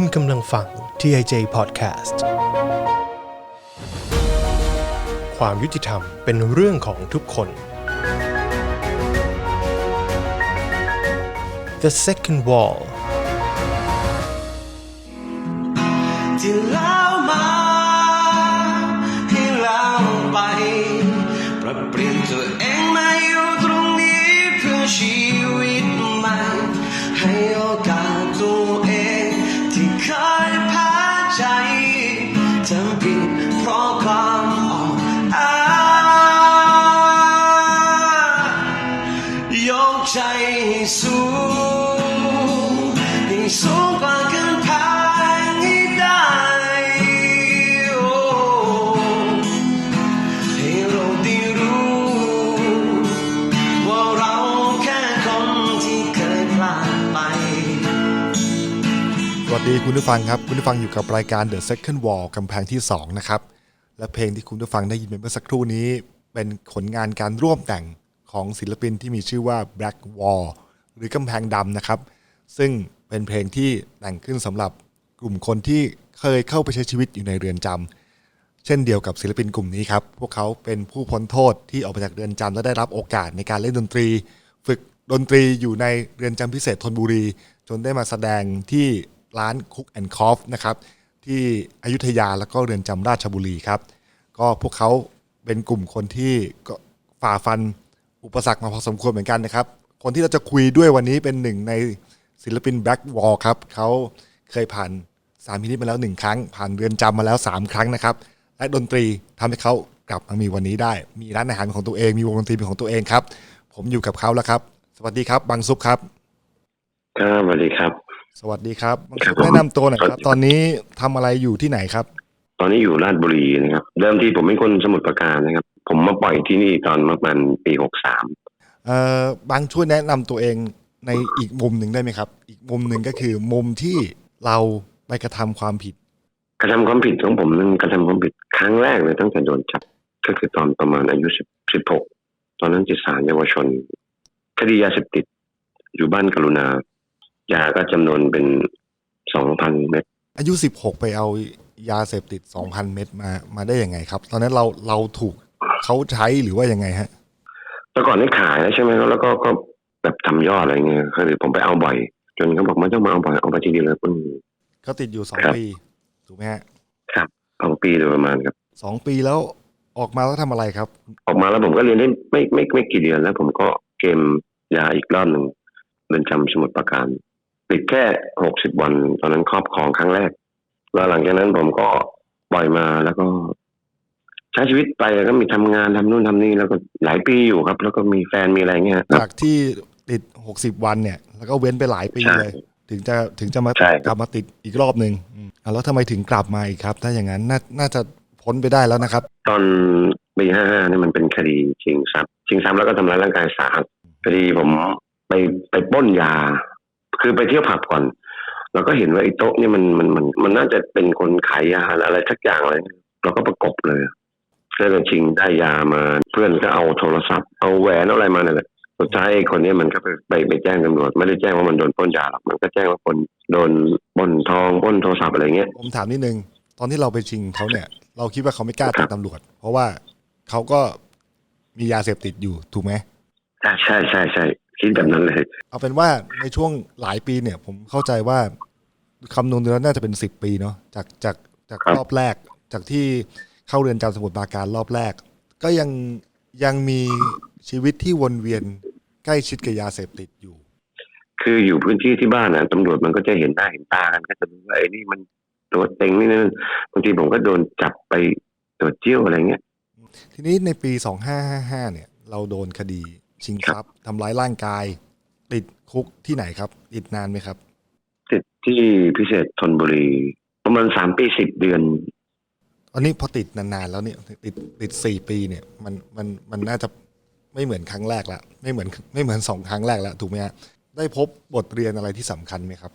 คุณกำลังฟัง TIJ Podcast ความยุติธรรมเป็นเรื่องของทุกคน The Second Wall ที่ คุณผู้ฟังครับคุณผู้ฟังอยู่กับรายการ The Second Wall กำแพงที่ 2 นะครับ และเพลงที่คุณผู้ฟังได้ยินเมื่อสักครู่นี้ เป็นผลงานการร่วมแต่งของศิลปินที่มีชื่อว่า Black Wall หรือกำแพงดำนะครับ ซึ่งเป็นเพลงที่แต่งขึ้นสำหรับกลุ่มคนที่เคยเข้าไปใช้ชีวิตอยู่ในเรือนจำเช่นเดียวกับศิลปินกลุ่มนี้ครับ พวกเขาเป็นผู้พ้นโทษที่ออกมาจากเรือนจำและได้รับโอกาสในการเล่นดนตรี ฝึกดนตรีอยู่ในเรือนจำพิเศษธนบุรี จนได้มาแสดงที่ ร้านคุกแอนด์คอฟนะครับที่อยุธยาแล้วก็เรือนจำราชบุรีครับ ก็พวกเขาเป็นกลุ่มคนที่ก็ฝ่าฟันอุปสรรคมาพอสมควรเหมือนกันนะครับ คนที่เราจะคุยด้วยวันนี้เป็นหนึ่งในศิลปิน Black Wall ครับเขาเคยผ่านสามพินิจมาแล้วหนึ่งครั้ง ผ่านเรือนจำมาแล้วสามครั้งนะครับ และดนตรีทำให้เขากลับมามีวันนี้ได้ มีร้านอาหารของตัวเอง มีวงดนตรีเป็นของตัวเองครับ ผมอยู่กับเขาแล้วครับ สวัสดีครับ บางซุปครับ ครับสวัสดีครับ สวัสดีครับบางครัซุบปแนะนำตัวหน่อยครับครับ ตอนนี้ทำอะไรอยู่ที่ไหนครับ ตอนนี้อยู่ราชบุรีนะครับ เริ่มที่ผมเป็นคนสมุทรปราการนะครับ ผมมาปล่อยที่นี่ตอนประมาณปีหกสามเอ่อบางช่วยแนะนำตัวเองในอีกมุมหนึ่งได้ไหมครับ อีกมุมหนึ่งก็คือมุมที่เราไปกระทำความผิด กระทำความผิดของผมนั้นกระทำความผิดครั้งแรกเลยตั้งแต่โดนจับก็คือตอนประมาณอายุสิบสิบหกตอนนั้นจิตสารเยาวชน คดียาเสพติด อยู่บ้านกรุณา ยาก็จำนวนเป็นสองพันเม็ดอายุ16ไปเอายาเสพติด2,000เม็ดมามาได้ยังไงครับ ตอนนั้นเราเราถูกเขาใช้หรือว่ายังไงฮะแต่ก่อนนี่ขายแล้วใช่ไหมแล้วก็ก็แบบทำยอดอะไรเงี้ยคือผมไปเอาบ่อย จนเขาบอกไม่ต้องมาเอาบ่อยเอาไปทีเดียวเลยปึ้งก็ติดอยู่ครับ2ปีถูกไหมฮะครับสองปีโดยประมาณครับสองปีแล้วออกมาแล้วทำอะไรครับ ออกมาแล้วผมก็เรียนได้ไม่ไม่ไม่กี่เดือนแล้ว ผมก็เกมยาอีกรอบหนึ่งเรือนจำสมุทรปราการ ติดแค่หกสิบวัน ตอนนั้นครอบครองครั้งแรก แล้วหลังจากนั้นผมก็ปล่อยมาแล้วก็ ใช้ชีวิตไปแล้วก็มีทำงานทำนู่นทำนี่แล้วก็หลายปีอยู่ครับ แล้วก็มีแฟนมีอะไรเงี้ยครับจากที่ติด60วันเนี่ย แล้วก็เว้นไปหลายปีใช่เลย ถึงจะถึงจะมาใช่ครับกลับมาติดอีกรอบหนึ่งอืมอะแล้วทำไมถึงกลับมาอีกครับ ถ้าอย่างนั้นน่าน่าจะพ้นไปได้แล้วนะครับ ตอนปีห้าห้านี่มันเป็นคดีชิงทรัพย์ชิงทรัพย์แล้วก็ทำร้ายร่างกายสาหัสคดีผมไปไปปล้นยา คือไปเที่ยวผับก่อน เราก็เห็นว่าไอ้โต๊ะนี่มันมันมันมันน่าจะเป็นคนขายยาอะไรทักอย่างเลยเราก็ประกบเลยก็เลยชิงได้ยามา เพื่อนก็เอาโทรศัพท์ เอาแหวนเอาอะไรมาเนี่ยแหละสุดท้ายไอ้คนเนี้ยมันก็ไปไปไปแจ้งตำรวจไม่ได้แจ้งว่ามันโดนปล้นยาหรอกมันก็แจ้งว่าคนโดนปล้นทองปล้นโทรศัพท์อะไรเงี้ยผมถามนิดนึงตอนที่เราไปชิงเขาเนี่ย เราคิดว่าเขาไม่กล้าครัจับบตำรวจ เพราะว่าเขาก็มียาเสพติดอยู่ถูกไหมใช่ใช่ใช่ใช่ คิดแบบนั้นเลย เอาเป็นว่าในช่วงหลายปีเนี่ย ผมเข้าใจว่าคำนวณดูแล้วน่าจะเป็นสิบปีเนาะจากจากจากครับรอบแรก จากที่เข้าเรือนจำสมุทรปราการรอบแรก ก็ยังยังมีชีวิตที่วนเวียนใกล้ชิดกับยาเสพติดอยู่ คืออยู่พื้นที่ที่บ้านนะตำรวจมันก็จะเห็นหน้าเห็นตากันก็จะรู้ว่าไอ้นี่มันตัวเต็งนี่นั่นบางทีผมก็โดนจับไปตรวจเจี้ยวอะไรเงี้ยทีนี้ในปี2555เนี่ย เราโดนคดี ชิงทรัพย์ทำร้ายร่างกาย ติดคุกที่ไหนครับ ติดนานไหมครับ ติดที่พิเศษธนบุรี ประมาณสามปีสิบเดือนอันนี้พอติดนานๆแล้วเนี่ยติดติดสี่ปีเนี่ย มันมันมันน่าจะไม่เหมือนครั้งแรกละไม่เหมือนไม่เหมือนสองครั้งแรกแล้วถูกไหมฮะได้พบบทเรียนอะไรที่สำคัญไหมครับ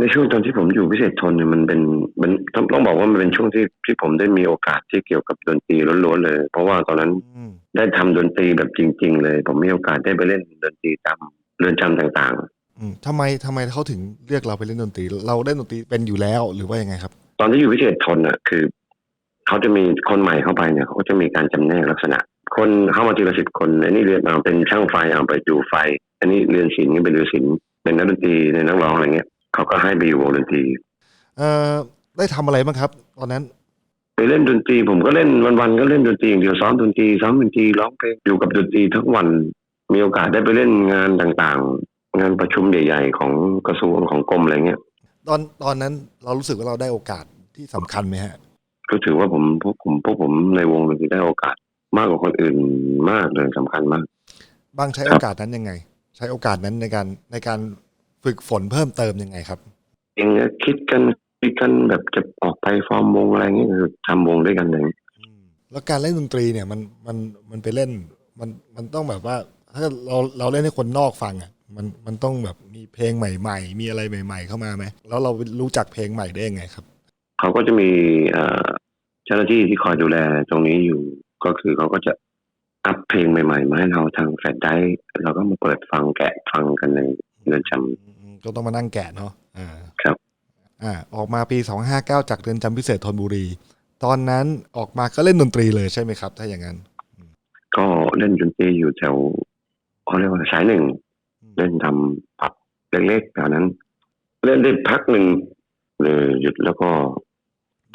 ในช่วงตอนที่ผมอยู่พิเศษทนเนี่ยมันเป็นมันต้องต้องบอกว่ามันเป็นช่วงที่ที่ผมได้มีโอกาสที่เกี่ยวกับดนตรีล้วนๆเลย เพราะว่าตอนนั้นอืมได้ทำดนตรีแบบจริง ๆ เลย ผมมีโอกาสได้ไปเล่นดนตรีตามเรือนจำต่างอืมทำไมทำไมเขาถึงเรียกเราไปเล่นดนตรี เราเล่นดนตรีเป็นอยู่แล้วหรือว่ายังไงครับ ตอนที่อยู่วิเศษทนอะคือเขาจะมีคนใหม่เข้าไปเนี่ยเขาก็จะมีการจำแนกลักษณะ คนเข้ามาทีละสิบคนอันนี้เรียนเอาเป็นช่างไฟเอาไปดูไฟ อันนี้เรียนศิลป์นี่เป็นเรียนศิลป์เป็นนักดนตรีเป็นนักร้องอะไรเงี้ย เขาก็ให้ไปอยู่วงดนตรีเอ่อได้ทำอะไรบ้างครับ ตอนนั้น ไปเล่นดนตรีผมก็เล่นวันๆก็เล่นดนตรีอย่างเดียวซ้อมดนตรีซ้อมดนตรีร้องเพลงอยู่กับดนตรีทั้งวัน มีโอกาสได้ไปเล่นงานต่างๆ งานประชุมใหญ่ ๆ ของกระทรวงของกรมอะไรเงี้ยตอนตอนนั้นเรารู้สึกว่าเราได้โอกาสที่สำคัญไหมฮะ ก็ถือว่าผมพวกผมพวกผมในวงดนตรีได้โอกาสมากกว่าคนอื่นมากเลยสำคัญมาก บางใช้โอกาสนั้นยังไง ใช้โอกาสนั้นในการในการ ฝึกฝนเพิ่มเติมยังไงครับ เองก็คิดกันคิดกันแบบจะออกไปฟอร์มวงอะไรเงี้ยคือทำวงด้วยกันเลยอืมแล้วการเล่นดนตรีเนี่ยมันมันมันไปเล่นมันมันต้องแบบว่า ถ้าเราเราเล่นให้คนนอกฟังอะมันมันต้องแบบมีเพลงใหม่ ๆ มีอะไรใหม่ ๆ เข้ามาไหมแล้วเรารู้จักเพลงใหม่ได้ยังไงครับ เขาก็จะมีเอ่อเจ้าหน้าที่ที่คอยดูแลตรงนี้อยู่ก็คือเขาก็จะอัพเพลงใหม่ๆมาให้เราทางแฟลชไดรฟ์เราก็มาเปิดฟังแกะฟังกันในเรือนจำอืม ก็ต้องมานั่งแกะเนาะอ่าครับอ่าออกมาปี259จากเรือนจำพิเศษธนบุรี ตอนนั้นออกมาก็เล่นดนตรีเลยใช่ไหมครับ ถ้าอย่างนั้น ก็เล่นดนตรีอยู่แถวเขาเรียกว่าสายหนึ่งอืมเล่นทำผับเล็กๆแถวนั้น เล่นได้พักหนึ่งเลยหยุดแล้วก็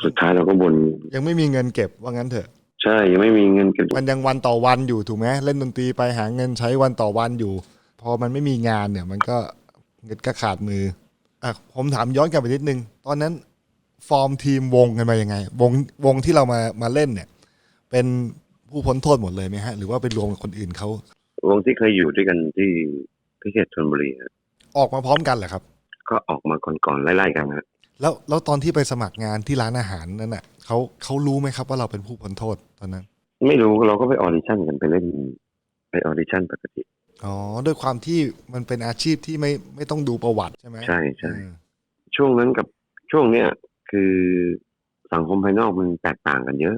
สุดท้ายเราก็บน ยังไม่มีเงินเก็บว่างั้นเถอะ ใช่ยังไม่มีเงินเก็บมันยังวันต่อวันอยู่ถูกไหมเล่นดนตรีไปหาเงินใช้วันต่อวันอยู่ พอมันไม่มีงานเนี่ย มันก็ เงินก็ขาดมืออะผมถามย้อนกลับไปนิดนึง ตอนนั้นฟอร์มทีมวงกันมายังไง วงวงที่เรามามาเล่นเนี่ย เป็นผู้พ้นโทษหมดเลยไหมฮะ หรือว่าไปรวมกับคนอื่นเขาวงที่เคยอยู่ด้วยกันที่พิเศษชนบุรีอะออกมาพร้อมกันเหรอครับ ก็ออกมาก่อนๆไล่ๆกันนะแล้วแล้วตอนที่ไปสมัครงานที่ร้านอาหารนั่นน่ะเขาเขารู้ไหมครับว่าเราเป็นผู้พ้นโทษตอนนั้น ไม่รู้เราก็ไปออดิชั่นกันไปเล่น ไปออดิชั่นปกติ อ๋อด้วยความที่มันเป็นอาชีพที่ไม่ไม่ต้องดูประวัติใช่ไหมใช่ใช่อืมช่วงนั้นกับช่วงเนี้ยคือสังคมภายนอกมันแตกต่างกันเยอะ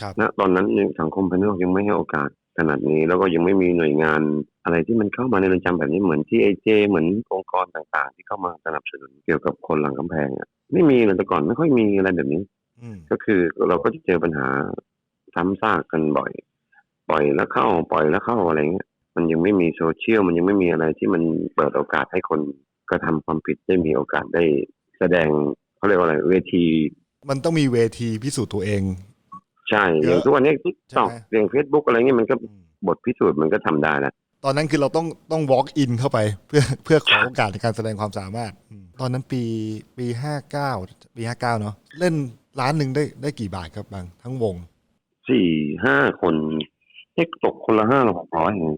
ครับณตอนนั้นยังสังคมภายนอกยังไม่ให้โอกาสขนาดนี้ แล้วก็ยังไม่มีหน่วยงานอะไรที่มันเข้ามาในเรือนจำแบบนี้เหมือนที่ไอเจเหมือนองค์กรต่างๆ ที่เข้ามาสนับสนุนเกี่ยวกับคนหลังกำแพงอะไม่มีเลยแต่ก่อนไม่ค่อยมีอะไรแบบนี้อืมก็คือเราก็จะเจอปัญหาซ้ำซากกันบ่อย ปล่อยแล้วเข้าปล่อยแล้วเข้าอะไรเงี้ย มันยังไม่มีโซเชียลมันยังไม่มีอะไรที่มันเปิดโอกาสให้คนกระทำความผิดได้มีโอกาสได้แสดงเขาเรียกว่าอะไรเวที มันต้องมีเวทีพิสูจน์ตัวเอง ใช่เยออะย่างทุกวันนี้ทิกใช่ตอกไหมเรื่องเฟซบุ๊กอะไรเงี้ยมันก็อืมบทพิสูจน์มันก็ทำได้แล้วตอนนั้นคือเราต้องต้อง walk in เข้าไป เพื่อเพื่อขอโอกาสในการแสดงความสามารถอืมตอนนั้นปีปีห้าเก้าปีห้าเก้าเนาะเล่นร้านหนึ่งได้ได้กี่บาทครับบางทั้งวงสี่ห้าคนเอ๊ะตกคนละห้าหรือหกร้อยเอง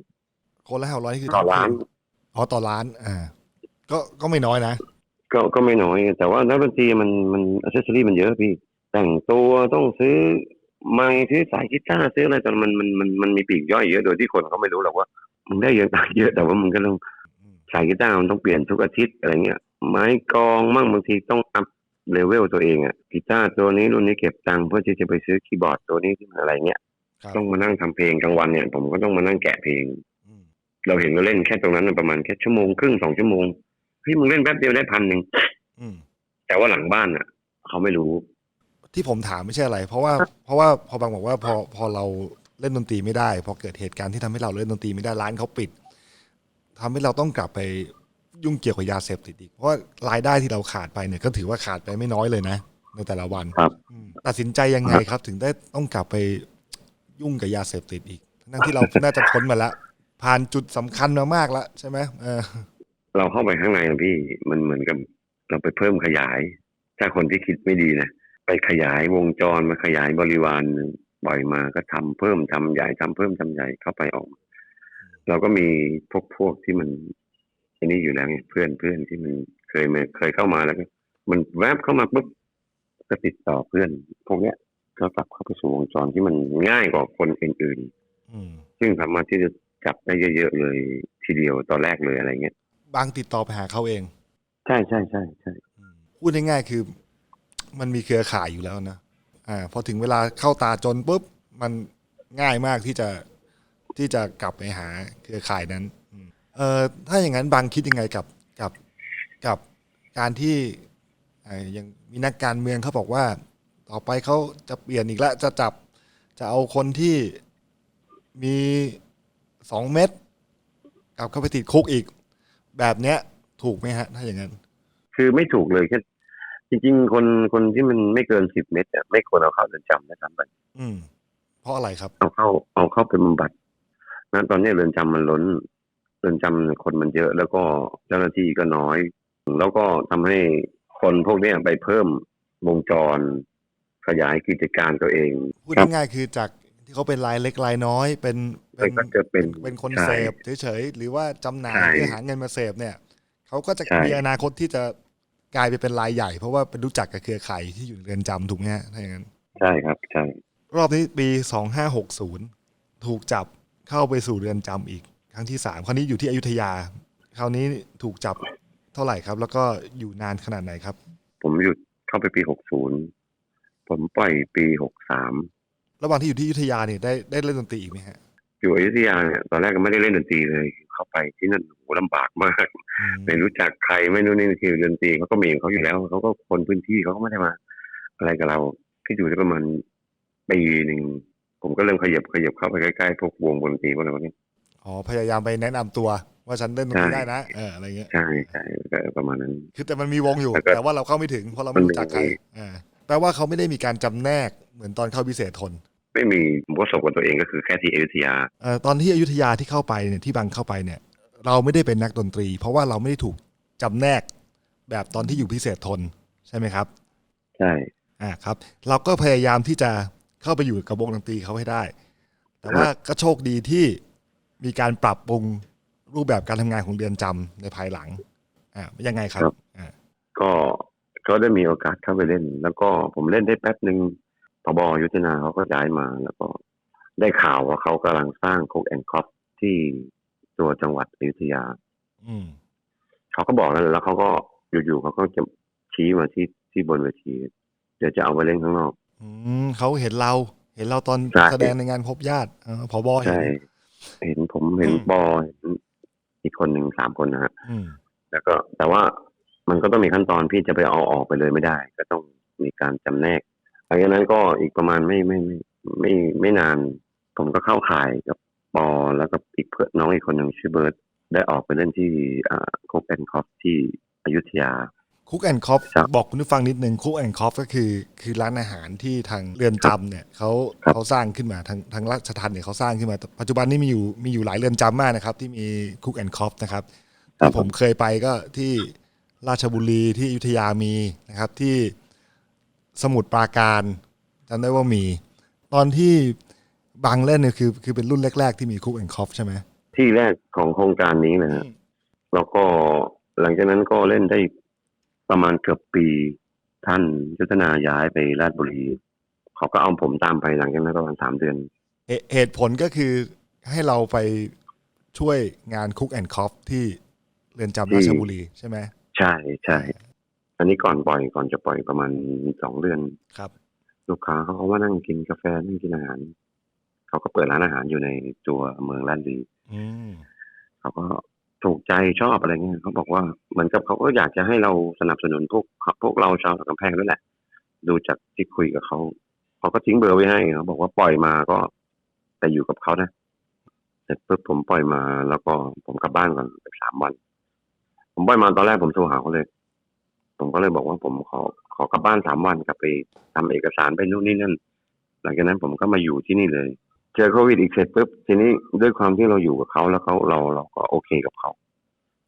คนละห้าร้อยคือต่อร้าน อ๋อต่อร้าน อ่า ก็ก็ไม่น้อยนะก็ก็ไม่น้อย แต่ว่านักดนตรีมันมันอัเซสซอรี่มันเยอะพี่ แต่งตัวต้องซื้อไม้ซื้อสายกีตาร์ซื้ออะไรตอนมันมันมันมันมีปีกย่อยเยอะโดยที่คนเขาไม่รู้หรอกว่ามึงได้เยอะเยอะแต่ว่ามึงก็ต้องสายกีตาร์มันต้องเปลี่ยนทุกอาทิตย์อะไรเงี้ย ไม้กลองมั่งบางทีต้องอัพเลเวลตัวเองอะกีตาร์ตัวนี้รุ่นนี้เก็บตังค์เพื่อที่จะไปซื้อคีย์บอร์ดตัวนี้ที่มันอะไรเงี้ย ครับต้องมานั่งทำเพลงกลางวันเนี่ย ผมก็ต้องมานั่งแกะเพลงอืม เราเห็นเราเล่นแค่ตรงนั้นนะประมาณแค่ชั่วโมงครึ่งสองชั่วโมงเฮ้ยมึงเล่นแป๊บเดียวได้พันหนึ่งอืมแต่ว่าหลังบ้านอะ เขาไม่รู้ ที่ผมถามไม่ใช่อะไร เพราะว่าเพราะว่าพอบางบอกว่าพอพอเราเล่นดนตรีไม่ได้ พอเกิดเหตุการณ์ที่ทำให้เราเล่นดนตรีไม่ได้ร้านเขาปิดทำให้เราต้องกลับไปยุ่งเกี่ยวกับยาเสพติดอีกเพราะว่ารายได้ที่เราขาดไปเนี่ยก็ถือว่าขาดไปไม่น้อยเลยนะในแต่ละวันครับอืมตัดสินใจยังไงครับ ถึงได้ต้องกลับไปยุ่งกับยาเสพติดอีกทั้งที่เราน่าจะพ้นมาแล้ว ผ่านจุดสำคัญมามากแล้วใช่ไหมเออเราเข้าไปข้างในอะพี่มันเหมือนกับเราไปเพิ่มขยาย ถ้าคนที่คิดไม่ดีนะไปขยายวงจรมาขยายบริวารบ่อยมาก็ทำเพิ่มทำใหญ่ทำเพิ่มทำใหญ่เข้าไปออกมาเราก็มีพวกพวกที่มันอันนี้อยู่แล้วไงเพื่อนเพื่อนที่มันเคยมาเคยเข้ามาแล้วก็มันแวบเข้ามาปุ๊บก็ติดต่อเพื่อนพวกเนี้ยก็กลับเข้าไปสู่วงจรที่มันง่ายกว่าคนอื่นๆอืมซึ่งสามารถที่จะ จับได้เยอะๆเลยทีเดียวตอนแรกเลยอะไรเงี้ยบางติดต่อไปหาเขาเอง ใช่ใช่ใช่ใช่พูดง่ายๆคือ มันมีเครือข่ายอยู่แล้วนะอ่าพอถึงเวลาเข้าตาจนปุ๊บมันง่ายมากที่จะที่จะกลับไปหาเครือข่ายนั้นอืมเอ่อถ้าอย่างนั้นบางคิดยังไงกับกับกับการที่เอ่อยังมีนักการเมืองเขาบอกว่า ต่อไปเขาจะเปลี่ยนอีกแล้วจะจับจะเอาคนที่มี สองเม็ดกลับเข้าไปติดคุกอีก แบบเนี้ย ถูกไหมฮะ ถ้าอย่างนั้น คือไม่ถูกเลยแค่จริง ๆ คนคนที่มันไม่เกินสิบเมตรเนี่ยไม่ควรเอาเข้าเรือนจำนะซ้ำไปอืม เพราะอะไรครับ เอาเข้าเอาเข้าไปบำบัดนะตอนนี้เรือนจำมันล้น เรือนจำคนมันเยอะ แล้วก็เจ้าหน้าที่ก็น้อย แล้วก็ทำให้คนพวกเนี้ยไปเพิ่มวงจร ขยายกิจการตัวเอง พูดครับ ง่ายๆคือจาก ที่เขาเป็นรายเล็กรายน้อย เป็นมันก็จะเป็นเป็นคนใช่เสพเฉยๆหรือว่าจำหน่ายใช่เพื่อหาเงินมาเสพเนี่ยเขาก็จะใช่มีอนาคตที่จะกลายไปเป็นรายใหญ่ เพราะว่าเป็นรู้จักกับเครือข่ายที่อยู่ในเรือนจำถูกไหมฮะถ้าอย่างนั้นใช่ครับใช่รอบนี้ปี2560ถูกจับเข้าไปสู่เรือนจำอีก ครั้งที่สามคราวนี้อยู่ที่อยุธยา คราวนี้ถูกจับเท่าไหร่ครับ แล้วก็อยู่นานขนาดไหนครับ ผมหยุดเข้าไปปีหกศูนย์ผมปล่อยปีหกสาม ระหว่างที่อยู่ที่อยุธยาเนี่ยได้ได้เล่นดนตรีอีกไหมฮะ อยู่อยุธยาเนี่ยตอนแรกก็ไม่ได้เล่นดนตรีเลยเข้าไปที่นั่นโหลำบากมากอืมไม่รู้จักใครไม่รู้นี่คือดนตรีเขาก็มีของเขาอยู่แล้วเขาก็คนพื้นที่เขาก็ไม่ได้มา อะไรกับเราที่อยู่ได้ประมาณปีหนึ่งผมก็เริ่มขยับขยับเข้าไปใกล้ๆพวกวงดนตรีพวกอะไรพวกนี้อ๋อพยายามไปแนะนำตัว ว่าฉันเล่นดนตรีใช่ได้นะเอออะไรเงี้ย ใช่ใช่ก็ประมาณนั้น คือแต่มันมีวงอยู่แล้วก็แต่ว่าเราเข้าไม่ถึงเพราะเราไม่รู้จักใครมันมี อ่าแปลว่าเขาไม่ได้มีการจำแนกเหมือนตอนเข้าพิเศษทน ไม่มีผมก็สบกับตัวเองก็คือแค่ที่อยุธยาเอ่อตอนที่อยุธยาที่เข้าไปเนี่ยที่บังเข้าไปเนี่ย เราไม่ได้เป็นนักดนตรี เพราะว่าเราไม่ได้ถูกจำแนกแบบตอนที่อยู่พิเศษทนใช่ไหมครับใช่ อ่าครับ เราก็พยายามที่จะเข้าไปอยู่กับวงดนตรีเขาให้ได้ แต่ว่าก็โชคดีที่มีการปรับปรุงรูปแบบการทำงานของเรือนจำในภายหลังอ่ายังไงครับอ่าก็ก็ได้มีโอกาสเข้าไปเล่น แล้วก็ผมเล่นได้แป๊บหนึ่ง พบยุทธนาเขาก็ย้ายมาแล้วก็ได้ข่าวว่าเขากำลังสร้างโคกแอนคอฟที่ตัวจังหวัดอยุธยา อืมเขาก็บอกนั่นแหละแล้วเขาก็อยู่ๆเขาก็จะชี้มาที่ที่บนเวที เดี๋ยวจะเอาไปเล่นข้างนอก อืมเขาเห็นเรา เห็นเราตอนใช่ แสดงในงานพบญาติเออผบเห็น ใช่ เห็นผมเห็นอืม บอยเห็นอีกคนหนึ่งสามคนนะฮะ อืม แล้วก็แต่ว่ามันก็ต้องมีขั้นตอนพี่จะไปเอาออกไปเลยไม่ได้ ก็ต้องมีการจำแนกห ลังจากนั้นก็อีกประมาณไม่ไม่ไม่ไม่ไม่ไม่นาน ผมก็เข้าข่ายกับปอแล้วก็อีกเพื่อนน้องอีกคนหนึ่งชื่อเบิร์ตได้ออกไปเล่นที่อ่าโคกแอนคอฟที่อยุธยาคุกแอนคอฟครับบอกคุณผู้ฟังนิดนึงคุกแอนคอฟก็คือคือร้านอาหารที่ทางเรือนจำเนี่ยเขาครับเขาสร้างขึ้นมาทางทางราชทัณฑ์เนี่ยเขาสร้างขึ้นมาแต่ปัจจุบันนี้มีอยู่มีอยู่หลายเรือนจำมากนะครับ ที่มีคุกแอนคอฟนะครับที่ผมเคยไปก็ที่ราชบุรีที่อยุธยามีนะครับที่ สมุทรปราการจำได้ว่ามี ตอนที่บางเล่นเนี่ยคือ คือเป็นรุ่นแรก ๆ ที่มีคุกแอนคอฟใช่ไหมที่แรกของโครงการนี้นะฮะแล้วก็หลังจากนั้นก็เล่นได้ประมาณเกือบปีท่านยุทธนาย้ายไปราชบุรี เขาก็เอาผมตามไปหลังจากนั้นประมาณสามเดือน เหตุเหตุผลก็คือให้เราไปช่วยงานคุกแอนคอฟที่เรือนจำราชบุรีใช่ไหม ใช่ใช่ อันนี้ก่อนปล่อยก่อนจะปล่อยประมาณสองเดือนครับ ลูกค้าเขาก็ว่านั่งกินกาแฟนั่งกินอาหารเขาก็เปิดร้านอาหารอยู่ในตัวเมืองลาดลีอืมเขาก็ถูกใจชอบอะไรเงี้ยเขาบอกว่าเหมือนกับเขาก็อยากจะให้เราสนับสนุนพวกพวกเราชาวตะกำแพงด้วยแหละ ดูจากที่คุยกับเขาเขาก็ทิ้งเบอร์ไว้ให้เขาบอกว่าปล่อยมาก็ แต่อยู่กับเขานะเสร็จปุ๊บผมปล่อยมาแล้วก็ผมกลับบ้านก่อนไปสามวัน ผมปล่อยมาตอนแรกผมโทรหาเขาเลย ผมก็เลยบอกว่าผมขอขอกลับบ้านสามวันกลับไปทำเอกสารไปนู่นนี่นั่น หลังจากนั้นผมก็มาอยู่ที่นี่เลย เจอโควิดอีกเสร็จปุ๊บทีนี้ด้วยความที่เราอยู่กับเขาแล้วเขาเราเราก็โอเคกับเขา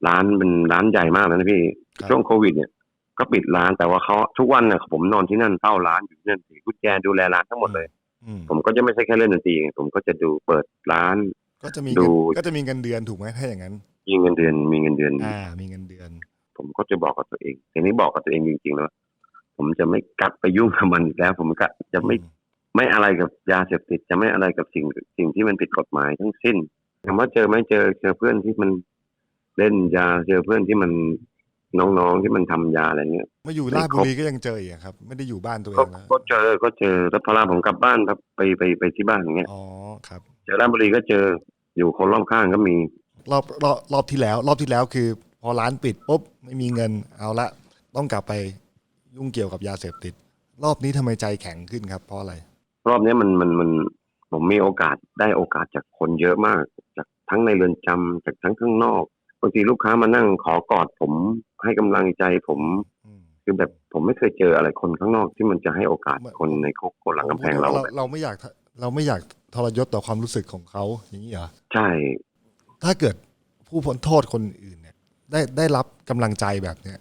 ร้านเป็นร้านใหญ่มากเลยนะพี่ครับช่วงโควิด เนี่ย ก็ปิดร้านแต่ว่าเขาทุกวันเนี่ยผมนอนที่นั่นเฝ้าร้านอยู่ที่นั่นถือกุญแจดูแลร้านทั้งหมดเลยอืมผมก็จะไม่ใช่แค่เล่นดนตรีไงผมก็จะดูเปิดร้าน ก็จะมีดูเงินก็จะมีเงินเดือนถูกไหมถ้าอย่างนั้นมีเงินเดือนมีเงินเดือน อ่า มีเงินเดือน ผมก็จะบอกกับตัวเองทีนี้บอกกับตัวเองจริงๆแล้วผมจะไม่กลับไปยุ่งกับมันอีกแล้ว ผมก็จะไม่ไม่อะไรกับยาเสพติด จะไม่อะไรกับสิ่งสิ่งที่มันผิดกฎหมายทั้งสิ้นถามว่าเจอไหมเจอเจอเพื่อนที่มันเล่นยาเจอเพื่อนที่มันน้องๆที่มันทำยาอะไรเงี้ยมาอยู่ไม่ราชคบุรบรีก็ยังเจออีกอะครับ ไม่ได้อยู่บ้านตัวเอก็งแล้วก็เจอก็เจอแล้วพอเวลาผมกลับบ้านครับไปไปไปที่บ้านอย่างเงี้ยอ๋อครับ เจอราชบุรีก็เจออยู่คนรอบข้างก็มี รอบรอบรอบที่แล้ว รอบที่แล้วคือผพ อร้านปิดปุ๊บไม่มีเงินเอาละต้องกลับไปยุ่งเกี่ยวกับยาเสพติด รอบนี้ทำไมใจแข็งขึ้นครับ เพราะอะไร รอบนี้มันมันมันผมมีโอกาสได้โอกาสจากคนเยอะมาก จากทั้งในเรือนจำจากทั้งข้างนอกบางทีลูกค้ามานั่งขอกอดผมให้กำลังใจผมอืมคือแบบผมไม่เคยเจออะไรคนข้างนอกที่มันจะให้โอกาสไม่คนในคุกคนหลังกำแพงเราเราแบบเราไม่อยากเราไม่อยากทรยศต่อความรู้สึกของเขาอย่างนี้เหรอใช่ ถ้าเกิดผู้พ้นโทษคนอื่นเนี่ย ได้ได้รับกำลังใจแบบเนี้ย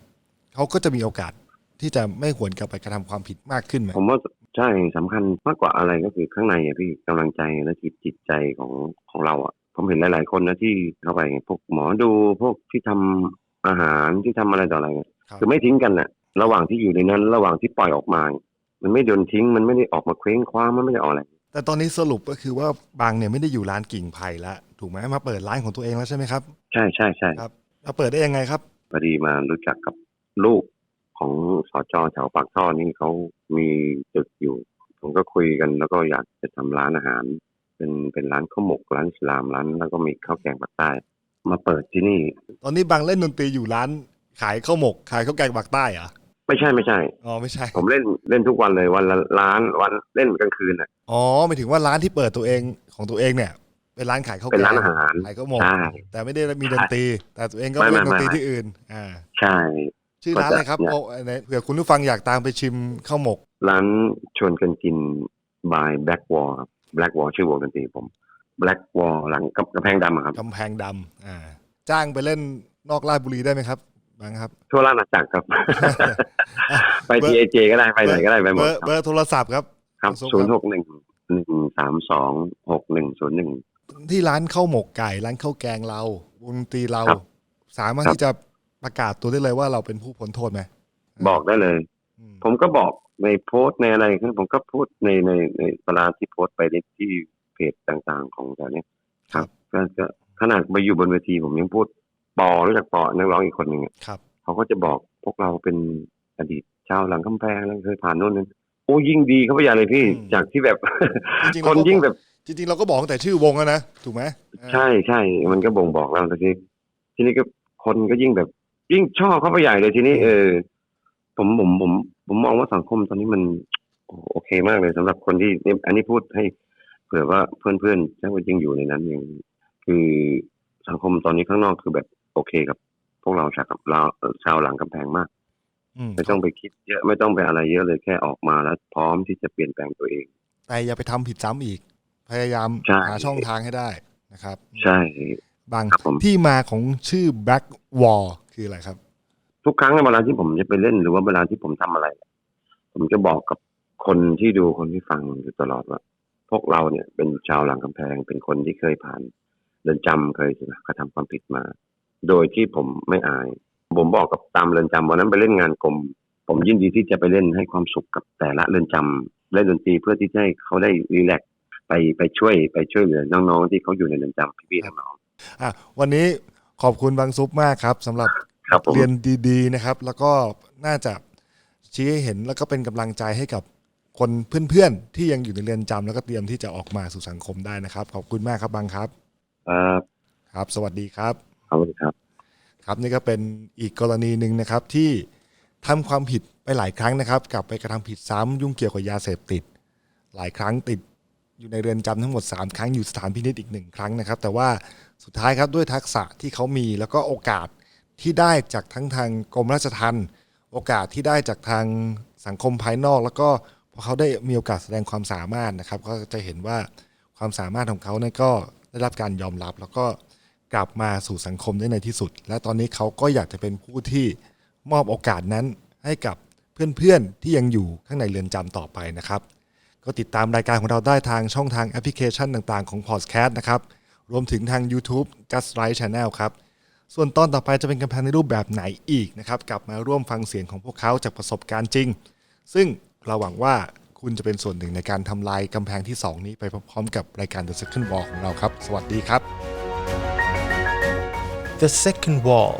เขาก็จะมีโอกาสที่จะไม่หวนกลับไปกระทำความผิดมากขึ้นไหมผมว่าใช่สำคัญมากกว่าอะไรก็คือข้างในอะพี่กำลังใจและจิตจิตใจของของเราอะผมเห็นหลาย ๆ คนนะที่เข้าไปพวกหมอดูพวกที่ทำอาหารที่ทำอะไรต่ออะไรอะครับคือไม่ทิ้งกันน่ะระหว่างที่อยู่ในนั้น ระหว่างที่ปล่อยออกมา มันไม่โดนทิ้งมันไม่ได้ออกมาเคว้งคว้างมันไม่ได้ออกอะไรแต่ตอนนี้สรุปก็คือว่าบางเนี่ยไม่ได้อยู่ร้านกิ่งไผ่แล้วถูกไหมมาเปิดร้านของตัวเองแล้วใช่ไหมครับ ใช่ใช่ใช่ครับ มาเปิดได้ยังไงครับพอดีมารู้จักกับลูกของสจแถวปากท่อนี่เขามีตึกอยู่ ผมก็คุยกันแล้วก็อยากจะทำร้านอาหาร เป็นเป็นร้านข้าวหมกร้านอิสลามร้าน แล้วก็มีข้าวแกงปากใต้ มาเปิดที่นี่ ตอนนี้บางเล่นดนตรีอยู่ร้าน ขายข้าวหมก ขายข้าวแกงปากใต้เหรอไม่ใช่ไม่ใช่ อ๋อไม่ใช่ผมเล่นเล่นทุกวันเลยวันละร้านวันเล่นกลางคืนอะอ๋อหมายถึงว่าร้านที่เปิดตัวเองของตัวเองเนี่ย เป็นร้านขายข้าวแกงเป็นร้านอาหารขายข้าวหมกใช่แต่ไม่ได้มีดนตรี แต่ตัวเองก็ไม่เล่นดไม่นตรีไม่ที่อื่น อ่า ใช่ ชื่อร้านอะไรครับก็จะโอ้ไหนเผื่อคุณผู้ฟังอยากตามไปชิมข้าวหมก ร้านชวนกันกิน by Black Wall ครับ Black Wall ชื่อวงดนตรีผม Black Wall หลังกับกระแพงดำอะครับกำแพงดำอ่า จ้างไปเล่นนอกราชบุรีได้ไหมครับบางครับ ทั่วราชอาณาจักรครับ ไปเบอร์ทีเอเจก็ได้ไปไหนก็ได้ไปหมเบดอร์ครับเบอร์โทรศัพท์ครับ ครับคุณศูซุนปย์หกหนึ่งหนึ่งสามสองหกหนึ่งศูนย์หนึ่ง ที่ร้านข้าวหมกไก่ ร้านข้าวแกงเราวงดนตรีเรา ครับสามารถครับ ที่จะประกาศตัวได้เลยว่าเราเป็นผู้พ้นโทษไหมบอกได้เลย อืม ผมก็บอกในโพสต์ในอะไรครับผมก็พูดในในในเวลาที่โพสต์ไปในที่เพจต่างๆของแถวเนี้ยครับ ก็ก็ขนาดไปอยู่บนเวทีผมยังพูดปอรู้จักปอนักร้องอีกคนหนึ่งอะครับ เขาก็จะบอกพวกเราเป็นอดีตชาวหลังกำแพงแล้วเคยผ่านโน่นนั่นโอ้ยิ่งดีเข้าไปใหญ่เลยพี่อืมจากที่แบบ จริงๆคนเราก็ ยิ่งแบบ จริงๆ เราก็บอกตั้งแต่ชื่อวงแล้วนะ ถูกไหมอ่าใช่ใช่ มันก็บ่งบอกแล้วทีนี้ทีนี้ก็คนก็ยิ่งแบบยิ่งชอบเข้าไปใหญ่เลยทีนี้เออผมผมผม ผมมองว่าสังคมตอนนี้มันโอ้โอเคมากเลยสำหรับคนที่เนี่ยอันนี้พูดให้เผื่อว่าเพื่อนๆถ้าว่ายังอยู่ในนั้นยังคือสังคมตอนนี้ข้างนอกคือแบบโอเคกับ พวกเราชาวเราชาวหลังกำแพงมากอืมไม่ต้องไปคิดเยอะไม่ต้องไปอะไรเยอะเลยแค่ออกมาแล้ว พร้อมที่จะเปลี่ยนแปลงตัวเอง แต่อย่าไปทำผิดซ้ำอีก พยายามใช่หาช่องทางให้ได้นะครับ ใช่บางครับผมที่มาของชื่อ Black Wall คืออะไรครับ ทุกครั้งในเวลาที่ผมจะไปเล่นหรือว่าเวลาที่ผมทำอะไร ผมจะบอกกับคนที่ดูคนที่ฟังอยู่ตลอดว่า พวกเราเนี่ยเป็นชาวหลังกำแพง เป็นคนที่เคยผ่านเรือนจำเคยกระทำความผิดมา โดยที่ผมไม่อาย ผมบอกกับตามเรือนจำวันนั้นไปเล่นงานกรมผมยินดีที่จะไปเล่นให้ความสุขกับแต่ละเรือนจำเล่นดนตรีเพื่อที่จะให้เขาได้รีแลกซ์ ไปไปช่วยไปช่วยเหลือน้องๆที่เขาอยู่ในเรือนจำพี่ๆน้องอะวันนี้ขอบคุณบางซุปมากครับสำหรับๆครับผมเรียนดีๆนะครับ แล้วก็น่าจะชี้ให้เห็นแล้วก็เป็นกำลังใจให้กับคนเพื่อนๆ ที่ยังอยู่ในเรือนจำแล้วก็เตรียมที่จะออกมาสู่สังคมได้นะครับ ขอบคุณมากครับบางครับครับครับ สวัสดีครับ ขอบคุณครับ ครับนี่ก็เป็นอีกกรณีหนึ่งนะครับที่ทำความผิดไปหลายครั้งนะครับ กลับไปกระทำผิดซ้ำยุ่งเกี่ยวกับยาเสพติด หลายครั้งติด อยู่ในเรือนจำทั้งหมด 3 ครั้งอยู่สถานพินิจอีกหนึ่งครั้งนะครับ แต่ว่าสุดท้ายครับด้วยทักษะที่เขามีแล้วก็โอกาสที่ได้จากทั้งทางกรมราชทัณฑ์โอกาสที่ได้จากทางสังคมภายนอก แล้วก็พอเขาได้มีโอกาสแสดงความสามารถนะครับ ก็จะเห็นว่าความสามารถของเขาเนี่ยก็ได้รับการยอมรับ แล้วก็กลับมาสู่สังคมได้ในที่สุด และตอนนี้เขาก็อยากจะเป็นผู้ที่มอบโอกาสนั้นให้กับเพื่อนๆที่ยังอยู่ข้างในเรือนจำต่อไปนะครับ ก็ติดตามรายการของเราได้ทางช่องทางแอปพลิเคชันต่างๆ ของ Podcast นะครับ รวมถึงทาง YouTube Just Right Channel ครับ ส่วนตอนต่อไปจะเป็นกำแพงในรูปแบบไหนอีกนะครับ กลับมาร่วมฟังเสียงของพวกเขาจากประสบการณ์จริง ซึ่งเราหวังว่าคุณจะเป็นส่วนหนึ่งในการทำลายกำแพงที่ 2 นี้ไปพร้อมๆกับรายการ The Second Wall ของเราครับ สวัสดีครับ The Second Wall